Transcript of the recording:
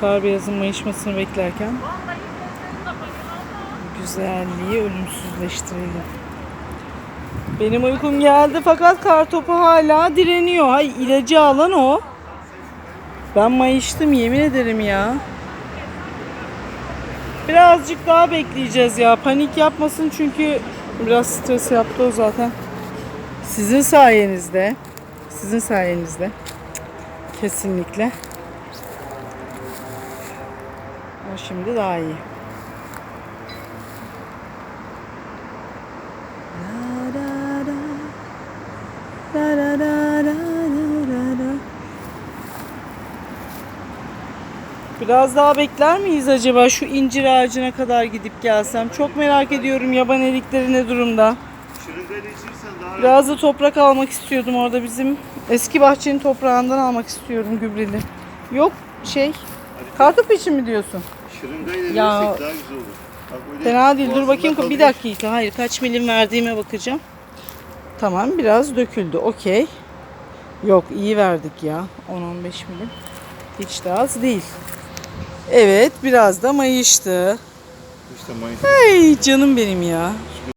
Kar beyazın mayışmasını beklerken güzelliği ölümsüzleştirelim. Benim uykum geldi fakat kar topu hala direniyor. Hay ilacı alan o. Ben mayıştım yemin ederim ya. Birazcık daha bekleyeceğiz ya. Panik yapmasın çünkü biraz stres yaptı o zaten. Sizin sayenizde. Sizin sayenizde. Kesinlikle. O şimdi daha iyi. Biraz daha bekler miyiz acaba şu incir ağacına kadar gidip gelsem? Çok merak ediyorum yaban erikleri ne durumda. Biraz da toprak almak istiyordum orada bizim eski bahçenin toprağından almak istiyorum gübreli. Yok şey kartopu için mi diyorsun? Şırıngayla Ya- verirsek daha güzel olur. Bak öyle Fena değil dur boğazında bakayım bir kalıyor. dakika hayır kaç milim verdiğime bakacağım. Tamam biraz döküldü okey. Yok iyi verdik ya 10-15 milim. Hiç de az değil. Evet biraz da mayıştı. İşte mayıs. Ay canım benim ya.